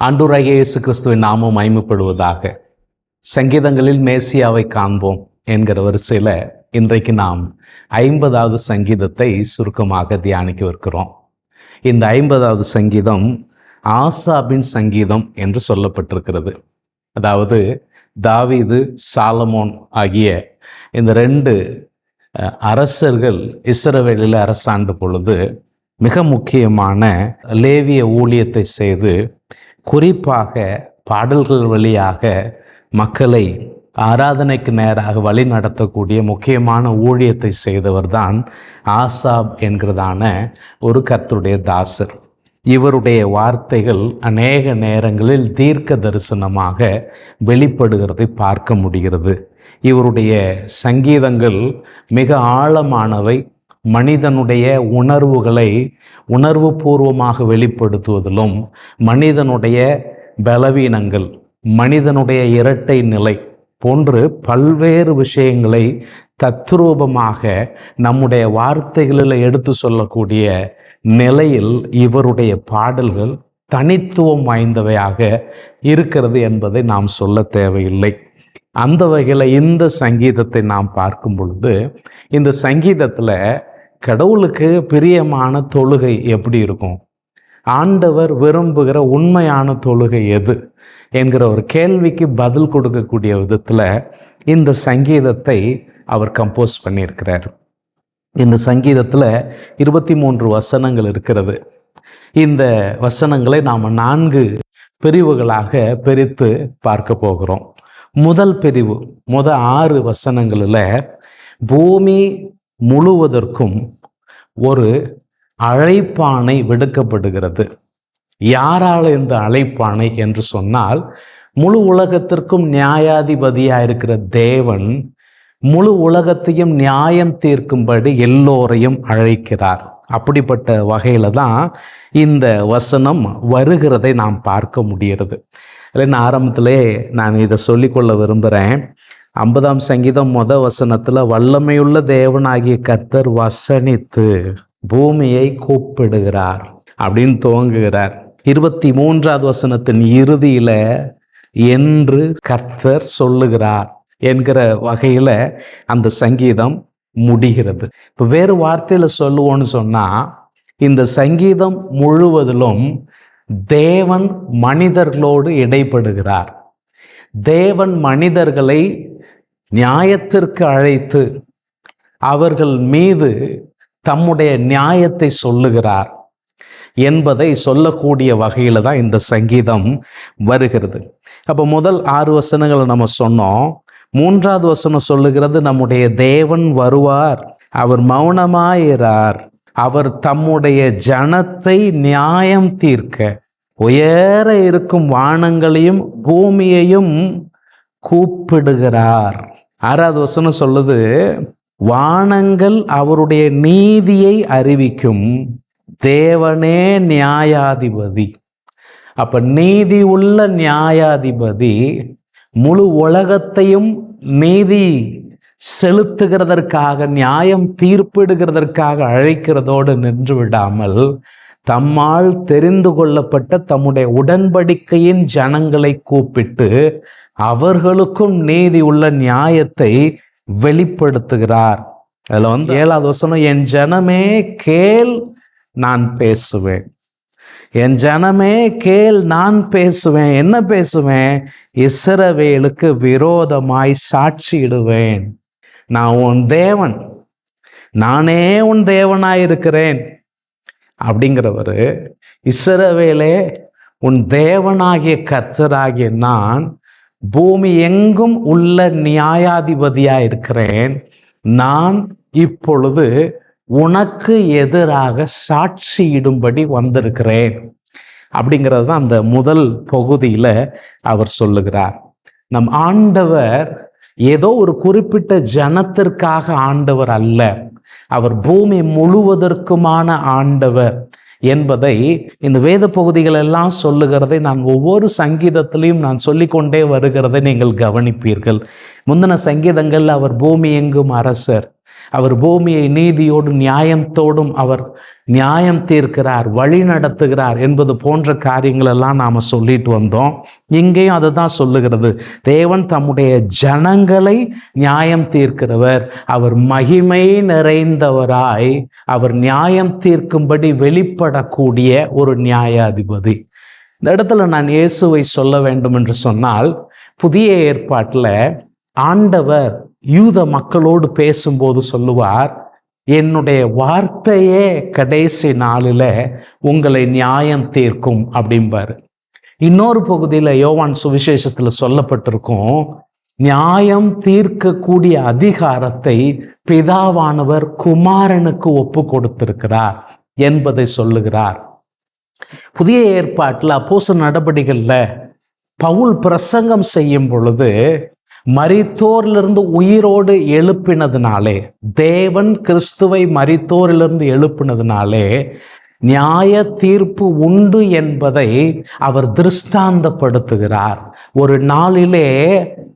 ஆண்டூராகிய இயேசு கிறிஸ்துவின் நாமம் மைமைப்படுவதாக சங்கீதங்களில் மேசியாவை காண்போம் என்கிற வரிசையில் இன்றைக்கு நாம் ஐம்பதாவது சங்கீதத்தை சுருக்கமாக தியானிக்க இருக்கிறோம். இந்த ஐம்பதாவது சங்கீதம் ஆசாபின் சங்கீதம் என்று சொல்லப்பட்டிருக்கிறது. அதாவது தாவீது சாலமோன் ஆகிய இந்த ரெண்டு அரசர்கள் இஸ்ரவேலில் அரசாண்ட பொழுது மிக முக்கியமான லேவிய ஊழியத்தை செய்து குறிப்பாக பாடல்கள் வழியாக மக்களை ஆராதனைக்கு நேராக வழி நடத்தக்கூடிய முக்கியமான ஊழியத்தை செய்தவர் தான் ஆசாப் என்கிறதான ஒரு கர்த்தருடைய தாசர். இவருடைய வார்த்தைகள் அநேக நேரங்களில் தீர்க்க தரிசனமாக வெளிப்படுகிறதை பார்க்க முடிகிறது. இவருடைய சங்கீதங்கள் மிக ஆழமானவை மனிதனுடைய உணர்வுகளை உணர்வுபூர்வமாக வெளிப்படுத்துவதிலும் மனிதனுடைய பலவீனங்கள் மனிதனுடைய இரட்டை நிலை போன்று பல்வேறு விஷயங்களை தத்ரூபமாக நம்முடைய வார்த்தைகளில் எடுத்து சொல்லக்கூடிய நிலையில் இவருடைய பாடல்கள் தனித்துவம் வாய்ந்தவையாக இருக்கிறது என்பதை நாம் சொல்ல தேவையில்லை. அந்த வகையில் இந்த சங்கீதத்தை நாம் பார்க்கும் பொழுது இந்த சங்கீதத்தில் கடவுளுக்கு பிரியமான தொழுகை எப்படி இருக்கும்? ஆண்டவர் விரும்புகிற உண்மையான தொழுகை எது? என்கிற ஒரு கேள்விக்கு பதில் கொடுக்கக்கூடிய விதத்தில் இந்த சங்கீதத்தை அவர் கம்போஸ் பண்ணியிருக்கிறார். இந்த சங்கீதத்தில் இருபத்தி மூன்று வசனங்கள் இருக்கிறது. இந்த வசனங்களை நாம் நான்கு பிரிவுகளாக பிரித்து பார்க்க போகிறோம். முதல் பிரிவு முத ஆறு வசனங்களில் பூமி முழுவதற்கும் ஒரு அழைப்பானை விடுக்கப்படுகிறது. யாரால் இந்த அழைப்பானை என்று சொன்னால் முழு உலகத்திற்கும் நியாயாதிபதியாக இருக்கிற தேவன் முழு உலகத்தையும் நியாயம் தீர்க்கும்படி எல்லோரையும் அழைக்கிறார். அப்படிப்பட்ட வகையில் தான் இந்த வசனம் வருகிறதை நாம் பார்க்க முடிகிறது. இல்லைன்னா ஆரம்பத்திலே நான் இதை சொல்லிக்கொள்ள விரும்புகிறேன் ஐம்பதாம் சங்கீதம் முத வசனத்தில் வல்லமையுள்ள தேவனாகிய கர்த்தர் வசனித்து பூமியை கூப்பிடுகிறார் அப்படின்னு துவங்குகிறார். இருபத்தி மூன்றாவது வசனத்தின் இறுதியில என்று கர்த்தர் சொல்லுகிறார் என்கிற வகையில அந்த சங்கீதம் முடிகிறது. இப்போ வேறு வார்த்தையில சொல்லுவோன்னு சொன்னா இந்த சங்கீதம் முழுவதிலும் தேவன் மனிதர்களோடு இடைப்படுகிறார். தேவன் மனிதர்களை நியாயத்திற்கு அழைத்து அவர்கள் மீது தம்முடைய நியாயத்தை சொல்லுகிறார் என்பதை சொல்லக்கூடிய வகையில் தான் இந்த சங்கீதம் வருகிறது. அப்போ முதல் ஆறு வசனங்களை நம்ம சொன்னோம். மூன்றாவது வசனம் சொல்லுகிறது நம்முடைய தேவன் வருவார் அவர் மௌனமாயிறார் அவர் தம்முடைய ஜனத்தை நியாயம் தீர்க்க. உயர இருக்கும் வானங்களையும் பூமியையும் கூப்பிடுகிறார். ஆறாவது வசனம் சொல்லுது வானங்கள் அவருடைய நீதியை அறிவிக்கும் தேவனே நியாயாதிபதி. அப்ப நீதி உள்ள நியாயாதிபதி முழு உலகத்தையும் நீதி செலுத்துகிறதற்காக நியாயம் தீர்ப்பிடுகிறதற்காக அழைக்கிறதோடு நின்று விடாமல் தம்மால் தெரிந்து கொள்ளப்பட்ட தம்முடைய உடன்படிக்கையின் ஜனங்களை கூப்பிட்டு அவர்களுக்கும் நீதி உள்ள நியாயத்தை வெளிப்படுத்துகிறார். அதுல வந்து ஏழாவது வசனம் என் ஜனமே கேள் நான் பேசுவேன். என் ஜனமே கேள் நான் பேசுவேன். என்ன பேசுவேன்? இஸ்ரவேலுக்கு விரோதமாய் சாட்சியிடுவேன். நான் உன் தேவன். நானே உன் தேவனாய் இருக்கிறேன். அப்படிங்கிறவர் இஸ்ரவேலே உன் தேவனாகிய கர்த்தராகிய நான் பூமி எங்கும் உள்ள நியாயாதிபதியா இருக்கிறேன். நான் இப்பொழுது உனக்கு எதிராக சாட்சியிடும்படி வந்திருக்கிறேன். அப்படிங்கிறது தான் அந்த முதல் பகுதியில் அவர் சொல்லுகிறார். நம் ஆண்டவர் ஏதோ ஒரு குறிப்பிட்ட ஜனத்திற்காக ஆண்டவர் அல்ல. அவர் பூமி முழுவதற்குமான ஆண்டவர். என்பதை இந்த வேத பகுதிகள் எல்லாம் சொல்லுகிறதை நான் ஒவ்வொரு சங்கீதத்திலையும் நான் சொல்லிக்கொண்டே வருகிறதை நீங்கள் கவனிப்பீர்கள். முந்தின சங்கீதங்கள் அவர் பூமி எங்கும் அரசர். அவர் பூமியை நீதியோடும் நியாயத்தோடும் அவர் நியாயம் தீர்க்கிறார் வழி நடத்துகிறார் என்பது போன்ற காரியங்களெல்லாம் நாம் சொல்லிட்டு வந்தோம். இங்கேயும் அதை தான் சொல்லுகிறது. தேவன் தம்முடைய ஜனங்களை நியாயம் தீர்க்கிறவர். அவர் மகிமை நிறைந்தவராய் அவர் நியாயம் தீர்க்கும்படி வெளிப்படக்கூடிய ஒரு நியாயாதிபதி. இந்த இடத்துல நான் இயேசுவை சொல்ல வேண்டும் என்று சொன்னால் புதிய ஏற்பாட்டில் ஆண்டவர் யூத மக்களோடு பேசும்போது சொல்லுவார் என்னுடைய வார்த்தையே கடைசி நாளில் உங்களை நியாயம் தீர்க்கும் அப்படிம்பாரு. இன்னொரு பகுதியில் யோவான் சுவிசேஷத்தில் சொல்லப்பட்டிருக்கும் நியாயம் தீர்க்கக்கூடிய அதிகாரத்தை பிதாவானவர் குமாரனுக்கு ஒப்பு கொடுத்திருக்கிறார் என்பதை சொல்லுகிறார். புதிய ஏற்பாட்டில் அப்போச நடபடிகளில் பவுல் பிரசங்கம் செய்யும் பொழுது மரித்தோரிலிருந்து உயிரோடு எழுப்பினதுனாலே தேவன் கிறிஸ்துவை மரித்தோரிலிருந்து எழுப்பினதுனாலே நியாய தீர்ப்பு உண்டு என்பதை அவர் திருஷ்டாந்தப்படுத்துகிறார். ஒரு நாளிலே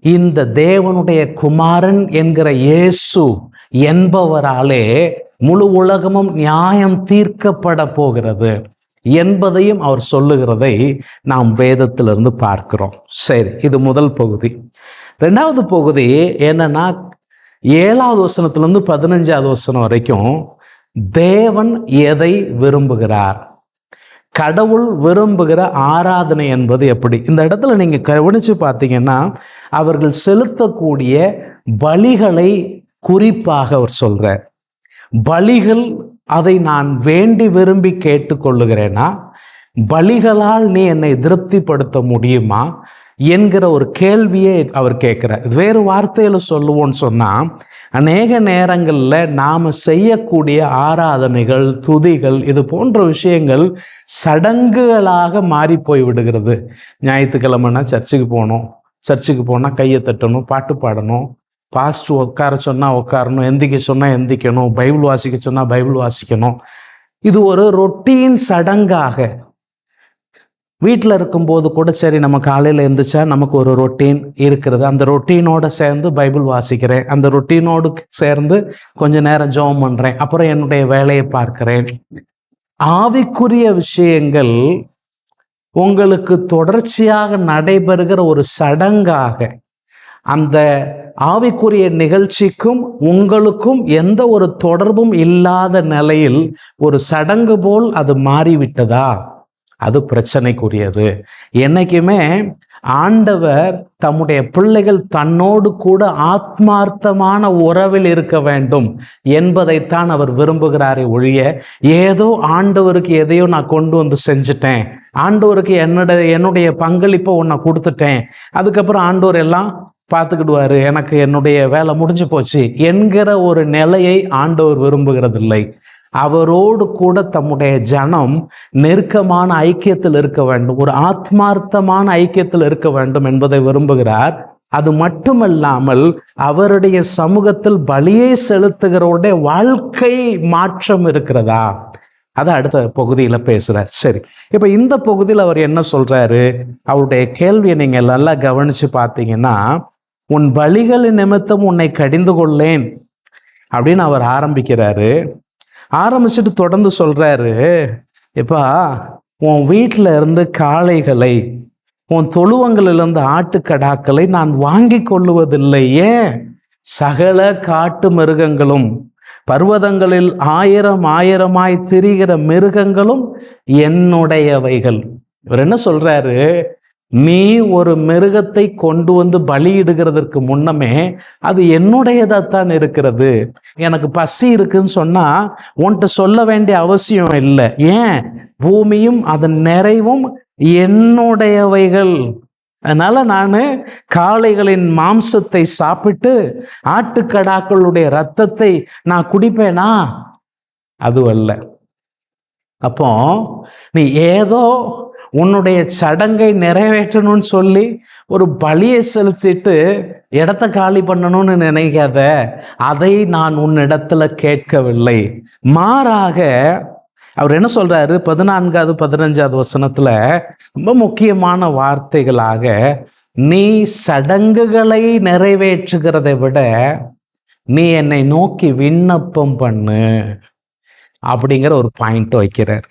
இந்த தேவனுடைய குமாரன் என்கிற இயேசு என்பவராலே முழு உலகமும் நியாயம் தீர்க்கப்பட போகிறது என்பதையும் அவர் சொல்லுகிறதை நாம் வேதத்திலிருந்து பார்க்கிறோம். சரி இது முதல் பகுதி. ரெண்டாவது பகுதி என்னன்னா ஏழாவது வசனத்திலிருந்து பதினஞ்சாவது வசனம் வரைக்கும் தேவன் எதை விரும்புகிறார்? கடவுள் விரும்புகிற ஆராதனை என்பது எப்படி? இந்த இடத்துல நீங்கள் கவனிச்சு பார்த்தீங்கன்னா அவர்கள் செலுத்தக்கூடிய பலிகளை குறிப்பாக அவர் சொல்கிறார் பலிகள் அதை நான் வேண்டி விரும்பி கேட்டுக்கொள்ளுகிறேன்னா பலிகளால் நீ என்னை திருப்திப்படுத்த முடியுமா? என்கிற ஒரு கேள்வியே அவர் கேட்குறார். வேறு வார்த்தையில் சொல்லுவோன்னு சொன்னால் அநேக நேரங்களில் நாம் செய்யக்கூடிய ஆராதனைகள் துதிகள் இது போன்ற விஷயங்கள் சடங்குகளாக மாறி போய் விடுகிறது. ஞாயிற்றுக்கிழமைனா சர்ச்சுக்கு போகணும் சர்ச்சுக்கு போனால் கையை தட்டணும் பாட்டு பாடணும் பாஸ்ட் உட்கார சொன்னால் உட்காரணும் எந்திக்க சொன்னால் எந்திக்கணும் பைபிள் வாசிக்க சொன்னால் பைபிள் வாசிக்கணும். இது ஒரு ரொட்டீன் சடங்காக வீட்டில் இருக்கும்போது கூட சரி நம்ம காலையில் எழுந்திரிச்சா நமக்கு ஒரு ரொட்டீன் இருக்கிறது. அந்த ரொட்டீனோடு சேர்ந்து பைபிள் வாசிக்கிறேன். அந்த ரொட்டீனோடு சேர்ந்து கொஞ்ச நேரம் ஜெபம் பண்ணுறேன் அப்புறம் என்னுடைய வேலையை பார்க்கிறேன். ஆவிக்குரிய விஷயங்கள் உங்களுக்கு தொடர்ச்சியாக நடைபெறுகிற ஒரு சடங்காக அந்த ஆவிக்குரிய நிகழ்ச்சிக்கும் உங்களுக்கும் எந்த ஒரு தொடர்பும் இல்லாத நிலையில் ஒரு சடங்கு போல் அது மாறிவிட்டதா? அது பிரச்சனைக்குரியது. என்னைக்குமே ஆண்டவர் தம்முடைய பிள்ளைகள் தன்னோடு கூட ஆத்மார்த்தமான உறவில் இருக்க வேண்டும் என்பதைத்தான் அவர் விரும்புகிறாரே ஒழிய ஏதோ ஆண்டவருக்கு எதையோ நான் கொண்டு வந்து செஞ்சுட்டேன். ஆண்டவருக்கு என்னோட என்னுடைய பங்களிப்பை ஒன்றை கொடுத்துட்டேன். அதுக்கப்புறம் ஆண்டவர் எல்லாம் பார்த்துக்கிடுவாரு எனக்கு என்னுடைய வேலை முடிஞ்சு போச்சு என்கிற ஒரு நிலையை ஆண்டவர் விரும்புகிறதில்லை. அவரோடு கூட தம்முடைய ஜனம் நெருக்கமான ஐக்கியத்தில் இருக்க வேண்டும். ஒரு ஆத்மார்த்தமான ஐக்கியத்தில் இருக்க வேண்டும் என்பதை விரும்புகிறார். அது மட்டுமல்லாமல் அவருடைய சமூகத்தில் பலியை செலுத்துகிறவருடைய வாழ்க்கை மாற்றம் இருக்கிறதா? அதை அடுத்த பகுதியில் பேசுகிறார் சரி. இப்போ இந்த பகுதியில் அவர் என்ன சொல்கிறாரு அவருடைய கேள்வியை நீங்கள் நல்லா கவனித்து பார்த்தீங்கன்னா உன் பலிகளின் நிமித்தம் உன்னை கடிந்து கொள்ளேன் அப்படின்னு அவர் ஆரம்பிக்கிறாரு. ஆரம்பிச்சுட்டு தொடர்ந்து சொல்றாரு எப்பா உன் வீட்டில் இருந்து காளைகளை உன் தொழுவங்களிலிருந்து ஆட்டுக்கடாக்களை நான் வாங்கி கொள்ளுவதில்லை. ஏன்? சகல காட்டு மிருகங்களும் பர்வதங்களில் ஆயிரம் ஆயிரமாய் திரிகிற மிருகங்களும் என்னுடையவைகள். இவர் என்ன சொல்றாரு? நீ ஒரு மிருகத்தை கொண்டு வந்து பலியிடுகிறதற்கு முன்னமே அது என்னுடையதாத்தான் இருக்கிறது. எனக்கு பசி இருக்குன்னு சொன்னா உன்கிட்ட சொல்ல வேண்டிய அவசியம் இல்லை. ஏன்? பூமியும் அதன் நிறைவும் என்னுடையவைகள். அதனால நான் காளைகளின் மாம்சத்தை சாப்பிட்டு ஆட்டுக்கடாக்களுடைய ரத்தத்தை நான் குடிப்பேனா? அது அல்ல அப்போ நீ ஏதோ உன்னுடைய சடங்கை நிறைவேற்றணும்னு சொல்லி ஒரு பலியை செலுத்திட்டு இடத்த காலி பண்ணணும்னு நினைக்காத அதை நான் உன்னிடத்துல கேட்கவில்லை. மாறாக அவர் என்ன சொல்றாரு? பதினான்காவது பதினஞ்சாவது வசனத்துல ரொம்ப முக்கியமான வார்த்தைகளாக நீ சடங்குகளை நிறைவேற்றுகிறதை விட நீ என்னை நோக்கி விண்ணப்பம் பண்ணு அப்படிங்கிற ஒரு பாயிண்ட் வைக்கிறார்.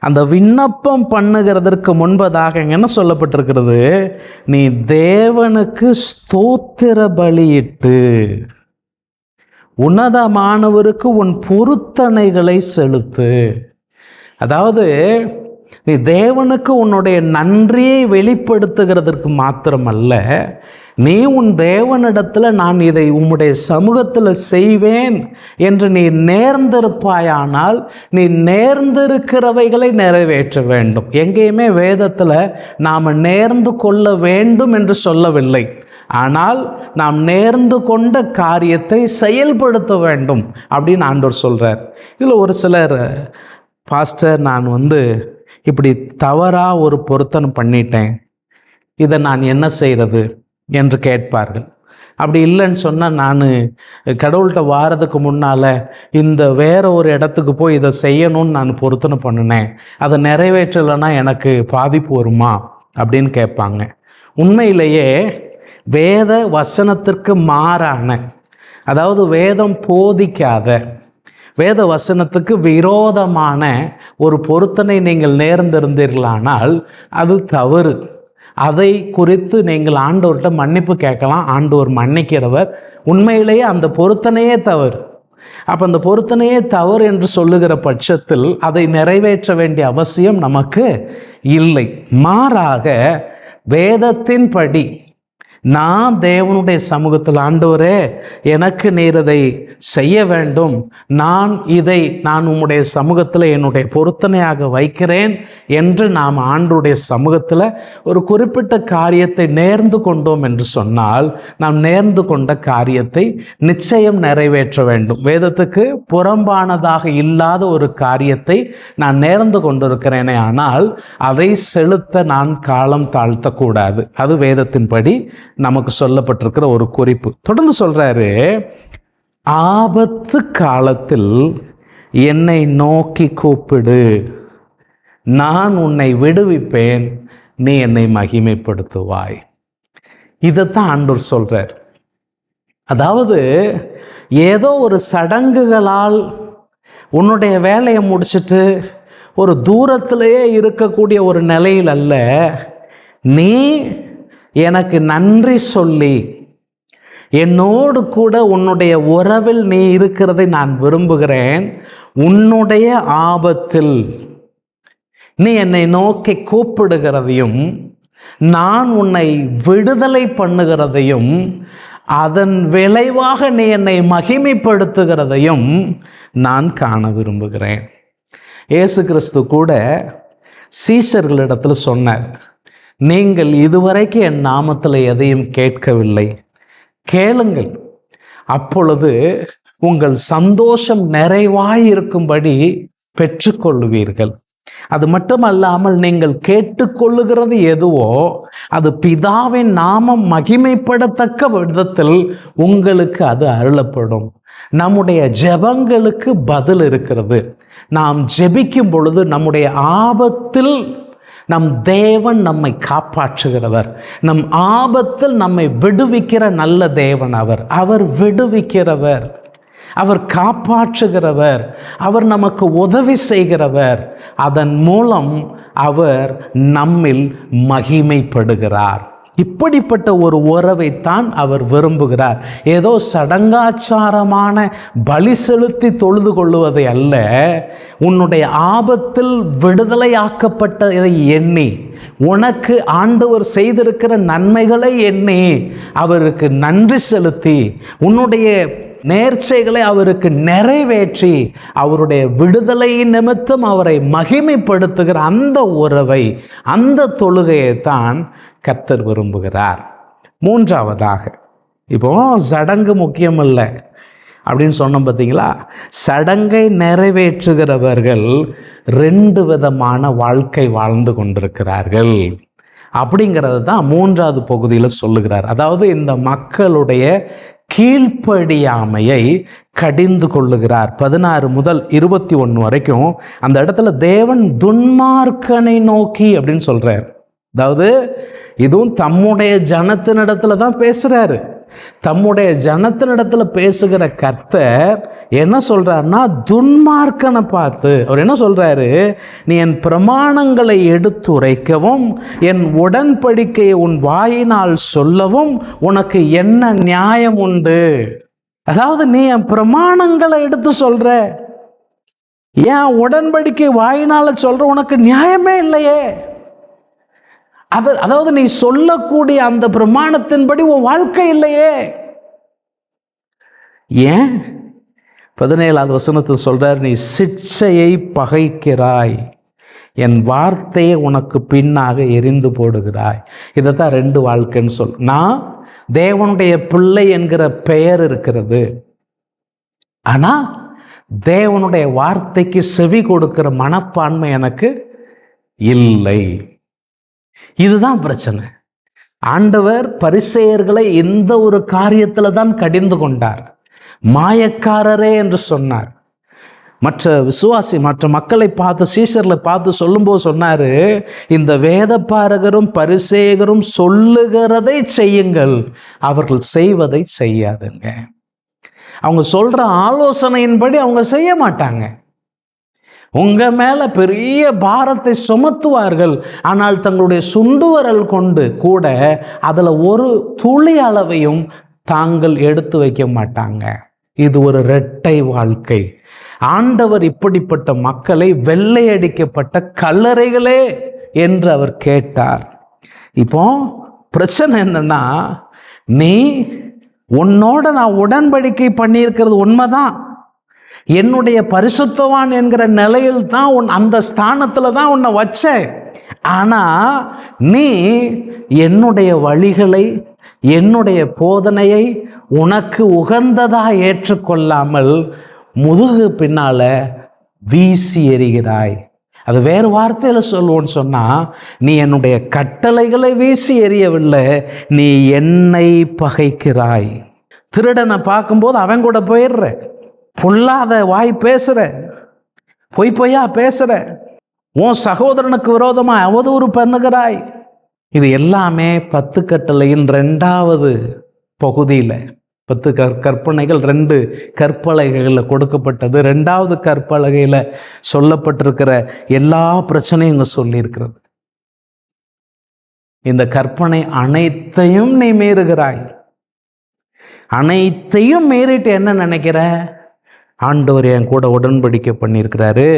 அந்த விண்ணப்பம் பண்ணுகிறதற்கு முன்பதாக என்ன சொல்லப்பட்டிருக்கிறது? நீ தேவனுக்கு ஸ்தோத்திர பலியிட்டு உன்னதமானவருக்கு உன் பொருத்தனைகளை செலுத்து. அதாவது நீ தேவனுக்கு உன்னுடைய நன்றியை வெளிப்படுத்துகிறதற்கு மாத்திரமல்ல நீ உன் தேவனிடத்தில் நான் இதை உம்முடைய சமூகத்தில் செய்வேன் என்று நீ நேர்ந்திருப்பாயானால் நீ நேர்ந்திருக்கிறவைகளை நிறைவேற்ற வேண்டும். எங்கேயுமே வேதத்தில் நாம் நேர்ந்து கொள்ள வேண்டும் என்று சொல்லவில்லை. ஆனால் நாம் நேர்ந்து கொண்ட காரியத்தை செயல்படுத்த வேண்டும் அப்படின்னு ஆண்டோர் சொல்கிறார் இதில் ஒரு சிலர் பாஸ்டர் நான் வந்து இப்படி தவறாக ஒரு பொருத்தனை பண்ணிட்டேன். இதை நான் என்ன செய்கிறது என்று கேட்பார்கள். அப்படி இல்லைன்னு சொன்னால் நான் கடவுள்கிட்ட வாரதுக்கு முன்னால் இந்த வேற ஒரு இடத்துக்கு போய் இதை செய்யணும்னு நான் பொருத்தனை பண்ணினேன். அதை நிறைவேற்றலைன்னா எனக்கு பாதிப்பு வருமா? அப்படின்னு கேட்பாங்க. உண்மையிலேயே வேத வசனத்திற்கு மாறான அதாவது வேதம் போதிக்காத வேத வசனத்துக்கு விரோதமான ஒரு பொருத்தனை நீங்கள் நேர்ந்திருந்தீர்களானால் அது தவறு. அதை குறித்து நீங்கள் ஆண்டவர்கிட்ட மன்னிப்பு கேட்கலாம். ஆண்டவர் மன்னிக்கிறவர். உண்மையிலேயே அந்த பொருத்தனையே தவறு. அப்போ அந்த பொருத்தனையே தவறு என்று சொல்லுகிற பட்சத்தில் அதை நிறைவேற்ற வேண்டிய அவசியம் நமக்கு இல்லை. மாறாக வேதத்தின்படி நான் தேவனுடைய சமூகத்தில் ஆண்டவரே எனக்கு நீர் இதை செய்ய வேண்டும். நான் இதை நான் உம்முடைய சமூகத்தில் என்னுடைய பொருத்தனையாக வைக்கிறேன் என்று நாம் ஆண்டுடைய சமூகத்தில் ஒரு குறிப்பிட்ட காரியத்தை நேர்ந்து கொண்டோம் என்று சொன்னால் நாம் நேர்ந்து கொண்ட காரியத்தை நிச்சயம் நிறைவேற்ற வேண்டும். வேதத்துக்கு புறம்பானதாக இல்லாத ஒரு காரியத்தை நான் நேர்ந்து கொண்டிருக்கிறேனே ஆனால் அதை செலுத்த நான் காலம் தாழ்த்தக்கூடாது. அது வேதத்தின்படி நமக்கு சொல்லப்பட்டிருக்கிற ஒரு குறிப்பு. தொடர்ந்து சொல்கிறாரு ஆபத்து காலத்தில் என்னை நோக்கி கூப்பிடு. நான் உன்னை விடுவிப்பேன். நீ என்னை மகிமைப்படுத்துவாய். இதைத்தான் ஆண்டூர் சொல்கிறார் அதாவது ஏதோ ஒரு சடங்குகளால் உன்னுடைய வேலையை முடிச்சுட்டு ஒரு தூரத்திலேயே இருக்கக்கூடிய ஒரு நிலையில் அல்ல நீ எனக்கு நன்றி சொல்லி என்னோடு கூட உன்னுடைய உறவில் நீ இருக்கிறதை நான் விரும்புகிறேன். உன்னுடைய ஆபத்தில் நீ என்னை நோக்கி கூப்பிடுகிறதையும் நான் உன்னை விடுதலை பண்ணுகிறதையும் அதன் விளைவாக நீ என்னை மகிமைப்படுத்துகிறதையும் நான் காண விரும்புகிறேன். இயேசு கிறிஸ்து கூட சீஷர்களிடத்தில் சொன்னார் நீங்கள் இதுவரைக்கும் என் நாமத்தில் எதையும் கேட்கவில்லை. கேளுங்கள். அப்பொழுது உங்கள் சந்தோஷம் நிறைவாயிருக்கும்படி பெற்றுக்கொள்வீர்கள். அது மட்டுமல்லாமல் நீங்கள் கேட்டுக்கொள்ளுகிறது எதுவோ அது பிதாவின் நாமம் மகிமைப்படத்தக்க விதத்தில் உங்களுக்கு அது அருளப்படும். நம்முடைய ஜெபங்களுக்கு பதில் இருக்கிறது. நாம் ஜெபிக்கும் பொழுது நம்முடைய ஆபத்தில் நம் தேவன் நம்மை காப்பாற்றுகிறவர். நம் ஆபத்தில் நம்மை விடுவிக்கிற நல்ல தேவன் அவர். அவர் விடுவிக்கிறவர். அவர் காப்பாற்றுகிறவர். அவர் நமக்கு உதவி செய்கிறவர். அதன் மூலம் அவர் நம்மில் மகிமைப்படுகிறார். இப்படிப்பட்ட ஒரு உறவைத்தான் அவர் விரும்புகிறார். ஏதோ சடங்காச்சாரமான பலி செலுத்தி தொழுது கொள்ளுவதை அல்ல உன்னுடைய ஆபத்தில் விடுதலையாக்கப்பட்டதை எண்ணி உனக்கு ஆண்டவர் செய்திருக்கிற நன்மைகளை எண்ணி அவருக்கு நன்றி செலுத்தி உன்னுடைய நேர்ச்சைகளை அவருக்கு நிறைவேற்றி அவருடைய விடுதலை நிமித்தம் அவரை மகிமைப்படுத்துகிற அந்த உறவை அந்த தொழுகையை தான் கர்த்தர் விரும்புகிறார். மூன்றாவதாக இப்போ சடங்கு முக்கியமல்ல அப்படின்னு சொன்னோம் பார்த்தீங்களா? சடங்கை நிறைவேற்றுகிறவர்கள் ரெண்டு விதமான வாழ்க்கை வாழ்ந்து கொண்டிருக்கிறார்கள். அப்படிங்கிறது தான் மூன்றாவது பகுதியில் சொல்லுகிறார். அதாவது இந்த மக்களுடைய கீழ்ப்படியாமையை கடிந்து கொள்ளுகிறார். பதினாறு முதல் இருபத்தி ஒன்று வரைக்கும் அந்த இடத்துல தேவன் துன்மார்க்கனை நோக்கி அப்படின்னு சொல்கிறார் அதாவது இதுவும் தம்முடைய ஜனத்தினிடத்துல தான் பேசுகிறாரு தம்முடைய ஜனத்தினிடத்துல பேசுகிற கர்த்தர் என்ன சொல்கிறாருன்னா துன்மார்க்கனை பார்த்து அவர் என்ன சொல்கிறாரு நீ என் பிரமாணங்களை எடுத்துரைக்கவும் என் உடன்படிக்கையை உன் வாயினால் சொல்லவும் உனக்கு என்ன நியாயம் உண்டு? அதாவது நீ என் பிரமாணங்களை எடுத்து சொல்கிற ஏன் உடன்படிக்கை வாயினால சொல்ற உனக்கு நியாயமே இல்லையே. அது அதாவது நீ சொல்லக்கூடிய அந்த பிரமாணத்தின்படி உன் வாழ்க்கை இல்லையே. ஏன்? பதினேழாவது வசனத்தை சொல்றார் நீ சிக்ஷையை பகைக்கிறாய். என் வார்த்தையை உனக்கு பின்னாக எரிந்து போடுகிறாய். இதை தான் ரெண்டு வாழ்க்கைன்னு சொல். நான் தேவனுடைய பிள்ளை என்கிற பெயர் இருக்கிறது. ஆனால் தேவனுடைய வார்த்தைக்கு செவி கொடுக்கிற மனப்பான்மை எனக்கு இல்லை. இதுதான் பிரச்சனை. ஆண்டவர் பரிசெயர்களை எந்த ஒரு காரியத்தில் தான் கடிந்து கொண்டார். மாயக்காரரே என்று சொன்னார். மற்ற விசுவாசி மற்ற மக்களை பார்த்து சீசரில் பார்த்து சொல்லும்போது சொன்னார் இந்த வேத பாரகரும் பரிசேகரும் சொல்லுகிறதை செய்யுங்கள் அவர்கள் செய்வதை செய்யாதுங்க. அவங்க சொல்கிற ஆலோசனையின்படி அவங்க செய்ய மாட்டாங்க. உங்கள் மேலே பெரிய பாரத்தை சுமத்துவார்கள். ஆனால் தங்களுடைய சுண்டுவரல் கொண்டு கூட அதில் ஒரு துளி அளவையும் தாங்கள் எடுத்து வைக்க மாட்டாங்க. இது ஒரு இரட்டை வாழ்க்கை. ஆண்டவர் இப்படிப்பட்ட மக்களை வெள்ளையடிக்கப்பட்ட கல்லறைகளே என்று அவர் கேட்டார். இப்போ பிரச்சனை என்னன்னா நீ உன்னோட நான் உடன்படிக்கை பண்ணியிருக்கிறது உண்மைதான். என்னுடைய பரிசுத்தவான் என்கிற நிலையில் தான் உன் அந்த ஸ்தானத்தில் தான் உன்னை வச்சேன். ஆனால் நீ என்னுடைய வழிகளை என்னுடைய போதனையை உனக்கு உகந்ததாக ஏற்றுக்கொள்ளாமல் முதுகு பின்னால வீசி எறிகிறாய். அது வேறு வார்த்தையில் சொல்லுவோன்னு சொன்னால் நீ என்னுடைய கட்டளைகளை வீசி எறியவில்லை நீ என்னை பகைக்கிறாய். திருடனை பார்க்கும்போது அவன் கூட போயிடுற பொல்லாத வாய் பேசுற பொய் பொய்யா பேசுற உன் சகோதரனுக்கு விரோதமா அவதூறு பண்ணுகிறாய். இது எல்லாமே பத்து கட்டளையின் ரெண்டாவது பகுதியில் பத்து கற் கற்பனைகள் ரெண்டு கற்பலகைகளில் கொடுக்கப்பட்டது. ரெண்டாவது கற்பலகையில் சொல்லப்பட்டிருக்கிற எல்லா பிரச்சனையும் இங்கே சொல்லியிருக்கிறது. இந்த கற்பனை அனைத்தையும் நீ மீறுகிறாய். அனைத்தையும் மீறிட்டு என்ன நினைக்கிற? ஆண்டவர் என் கூட உடன்படிக்கை பண்ணியிருக்கிறாரு.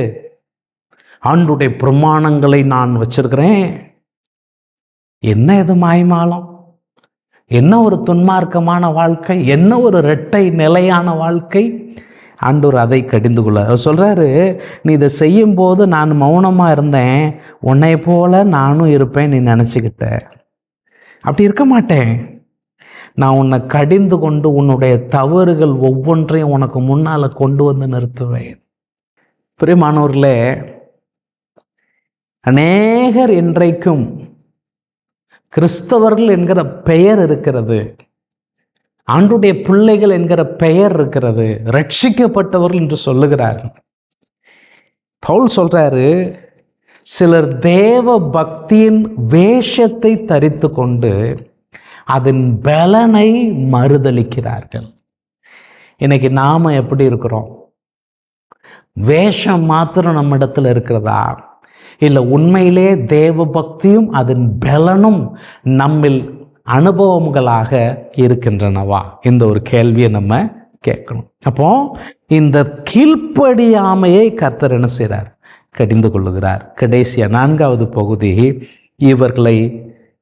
ஆண்டுடைய பிரமாணங்களை நான் வச்சிருக்கிறேன். என்ன இது மாய்மாலம்? என்ன ஒரு துன்மார்க்கமான வாழ்க்கை? என்ன ஒரு இரட்டை நிலையான வாழ்க்கை? ஆண்டவர் அதை கடிந்து கொள்ள அவர் சொல்கிறாரு நீ இதை செய்யும்போது நான் மௌனமாக இருந்தேன். உன்னை போல நானும் இருப்பேன் நீ நினச்சிக்கிட்ட. அப்படி இருக்க மாட்டேன். நான் உன்னை கடிந்து கொண்டு உன்னுடைய தவறுகள் ஒவ்வொன்றையும் உனக்கு முன்னால் கொண்டு வந்து நிறுத்துவேன். பிரியமானவர்களே அநேகர் இன்றைக்கும் கிறிஸ்தவர்கள் என்கிற பெயர் இருக்கிறது. ஆண்டுடைய பிள்ளைகள் என்கிற பெயர் இருக்கிறது. ரட்சிக்கப்பட்டவர்கள் என்று சொல்லுகிறார்கள் பவுல் சொல்றாரு சிலர் தேவ பக்தியின் வேஷத்தை தரித்து கொண்டு அதன் பலனை மறுதளிக்கிறார்கள். இன்னைக்கு நாம் எப்படி இருக்கிறோம்? வேஷம் மாத்திரம் நம்ம இடத்துல இருக்கிறதா? இல்லை உண்மையிலே தேவ பக்தியும் அதன் பலனும் நம்மில் அனுபவங்களாக இருக்கின்றனவா? இந்த ஒரு கேள்வியை நம்ம கேட்கணும். அப்போ இந்த கீழ்ப்படியாமையை கர்த்தர் என்ன செய்கிறார் கடிந்து கொள்ளுகிறார். கடைசியாக நான்காவது பகுதி இவர்களை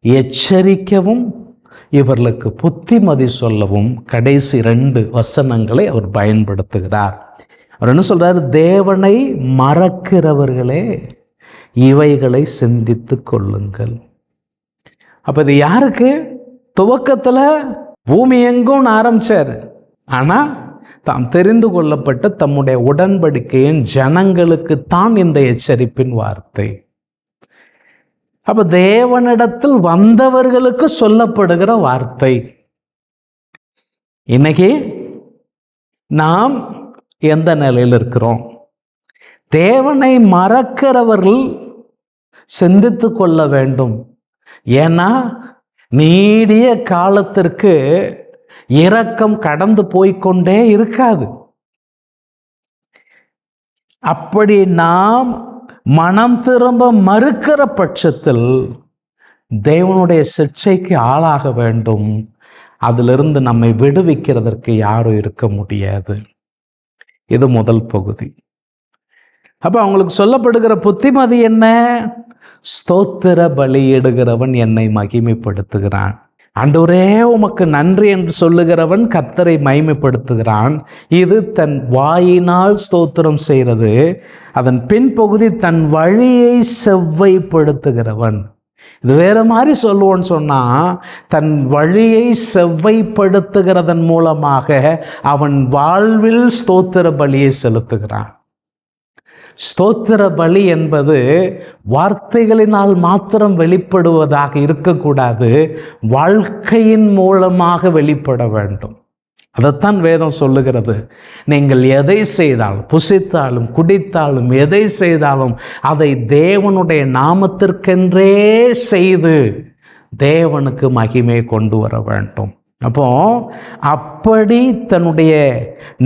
எச்சரிக்கவும் இவர்களுக்கு புத்திமதி சொல்லவும் கடைசி ரெண்டு வசனங்களை அவர் பயன்படுத்துகிறார். அவர் என்ன சொல்கிறார் தேவனை மறக்கிறவர்களே இவைகளை சிந்தித்து கொள்ளுங்கள். அப்போ இது யாருக்கு? துவக்கத்தில் பூமி எங்கும் ஆரம்பிச்சார். ஆனால் தாம் தெரிந்து கொள்ளப்பட்ட தம்முடைய உடன்படிக்கையின் ஜனங்களுக்கு தான் இந்த எச்சரிப்பின் வார்த்தை. அப்போ தேவனிடத்தில் வந்தவர்களுக்கு சொல்லப்படுகிற வார்த்தை. இன்னைக்கு நாம் எந்த நிலையில் இருக்கிறோம்? தேவனை மறக்கிறவர்கள் சிந்தித்து கொள்ள வேண்டும். ஏன்னா நீடிய காலத்திற்கு இரக்கம் கடந்து போய்க்கொண்டே இருக்காது. அப்படி நாம் மனம் திரும்ப மறுக்கிற பட்சத்தில் தேவனுடைய சிக்ஷைக்கு ஆளாக வேண்டும். அதிலிருந்து நம்மை விடுவிக்கிறதற்கு யாரும் இருக்க முடியாது. இது முதல் பகுதி. அப்போ அவங்களுக்கு சொல்லப்படுகிற புத்திமதி என்ன? ஸ்தோத்திர பலியிடுகிறவன் என்னை மகிமைப்படுத்துகிறான். ஆண்டவரே உமக்கு நன்றி என்று சொல்லுகிறவன் கர்த்தரை மைமைப்படுத்துகிறான் இது தன் வாயினால் ஸ்தோத்திரம் செய்கிறது. அதன் பின்பகுதி தன் வழியை செவ்வைப்படுத்துகிறவன். இது வேறு மாதிரி சொல்லுவோன்னு சொன்னால் தன் வழியை செவ்வைப்படுத்துகிறதன் மூலமாக அவன் வாழ்வில் ஸ்தோத்திர பலியை செலுத்துகிறான். ஸ்தோத்திர பலி என்பது வார்த்தைகளினால் மாத்திரம் வெளிப்படுவதாக இருக்கக்கூடாது வாழ்க்கையின் மூலமாக வெளிப்பட வேண்டும். அதைத்தான் வேதம் சொல்லுகிறது. நீங்கள் எதை செய்தாலும் புசித்தாலும் குடித்தாலும் எதை செய்தாலும் அதை தேவனுடைய நாமத்திற்கென்றே செய்து தேவனுக்கு மகிமை கொண்டு வர வேண்டும். அப்போ அப்படி தன்னுடைய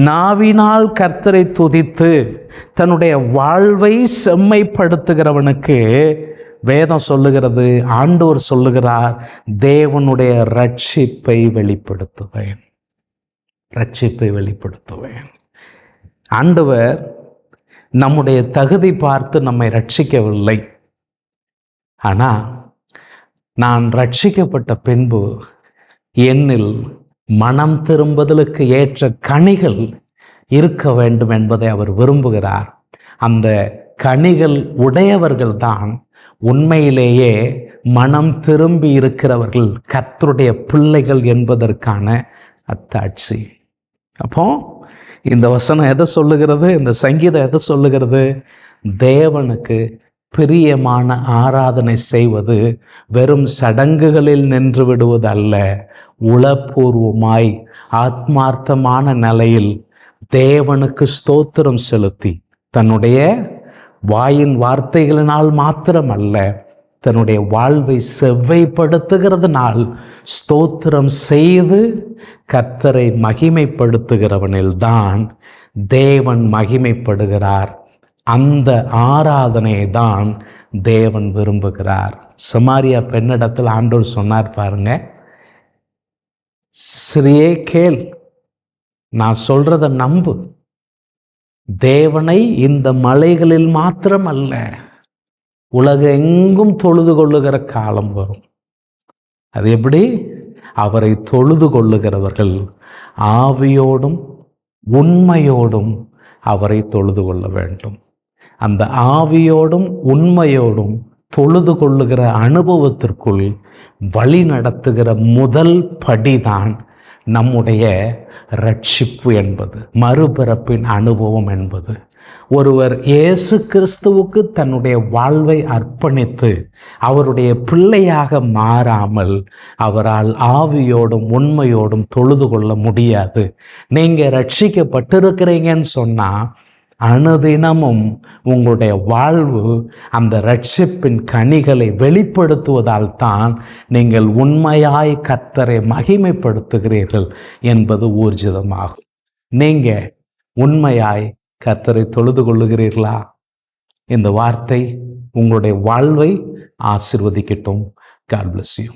நாவினால் கர்த்தரை துதித்து தன்னுடைய வாழ்வை செம்மைப்படுத்துகிறவனுக்கு வேதம் சொல்லுகிறது ஆண்டவர் சொல்லுகிறார் தேவனுடைய ரட்சிப்பை வெளிப்படுத்துவேன். ரட்சிப்பை வெளிப்படுத்துவேன். ஆண்டவர் நம்முடைய தகுதி பார்த்து நம்மை ரட்சிக்கவில்லை. ஆனால் நான் ரட்சிக்கப்பட்ட பின்பு என்னில் மனம் திரும்புதலுக்கு ஏற்ற கனிகள் இருக்க வேண்டும் என்பதை அவர் விரும்புகிறார். அந்த கனிகள் உடையவர்கள்தான் உண்மையிலேயே மனம் திரும்பி இருக்கிறவர்கள் கர்த்தருடைய பிள்ளைகள் என்பதற்கான அத்தாட்சி. அப்போ இந்த வசனம் எதை சொல்லுகிறது? இந்த சங்கீதம் எதை சொல்லுகிறது? தேவனுக்கு பிரியமான ஆராதனை செய்வது வெறும் சடங்குகளில் நின்று விடுவது அல்ல உளப்பூர்வமாய் ஆத்மார்த்தமான நிலையில் தேவனுக்கு ஸ்தோத்திரம் செலுத்தி தன்னுடைய வாயின் வார்த்தைகளினால் மாத்திரமல்ல தன்னுடைய வாழ்வை செவ்வைப்படுத்துகிறதுனால் ஸ்தோத்திரம் செய்து கர்த்தரை மகிமைப்படுத்துகிறவனில்தான் தேவன் மகிமைப்படுகிறார். அந்த ஆராதனையை தான் தேவன் விரும்புகிறார். சமாரியா பெண்ணிடத்தில் ஆண்டோர் சொன்னார் பாருங்க ஸ்ரீயே கேள் நான் சொல்கிறத நம்பு. தேவனை இந்த மலைகளில் மாத்திரம் அல்ல உலகெங்கும் தொழுது கொள்ளுகிற காலம் வரும். அது எப்படி? அவரை தொழுது கொள்ளுகிறவர்கள் ஆவியோடும் உண்மையோடும் அவரை தொழுது கொள்ள வேண்டும். அந்த ஆவியோடும் உண்மையோடும் தொழுது கொள்ளுகிற அனுபவத்திற்குள் வழி நடத்துகிற முதல் படிதான் நம்முடைய ரட்சிப்பு என்பது மறுபிறப்பின் அனுபவம் என்பது. ஒருவர் இயேசு கிறிஸ்துவுக்கு தன்னுடைய வாழ்வை அர்ப்பணித்து அவருடைய பிள்ளையாக மாறாமல் அவரால் ஆவியோடும் உண்மையோடும் தொழுது கொள்ள முடியாது. நீங்கள் ரட்சிக்கப்பட்டிருக்கிறீங்கன்னு சொன்னால் அனுதினமும் உங்களுடைய வாழ்வு அந்த ரட்சிப்பின் கனிகளை வெளிப்படுத்துவதால் தான் நீங்கள் உண்மையாய் கத்தரை மகிமைப்படுத்துகிறீர்கள் என்பது ஊர்ஜிதமாகும். நீங்கள் உண்மையாய் கத்தரை தொழுது கொள்ளுகிறீர்களா? இந்த வார்த்தை உங்களுடைய வாழ்வை ஆசிர்வதிக்கட்டும். God bless you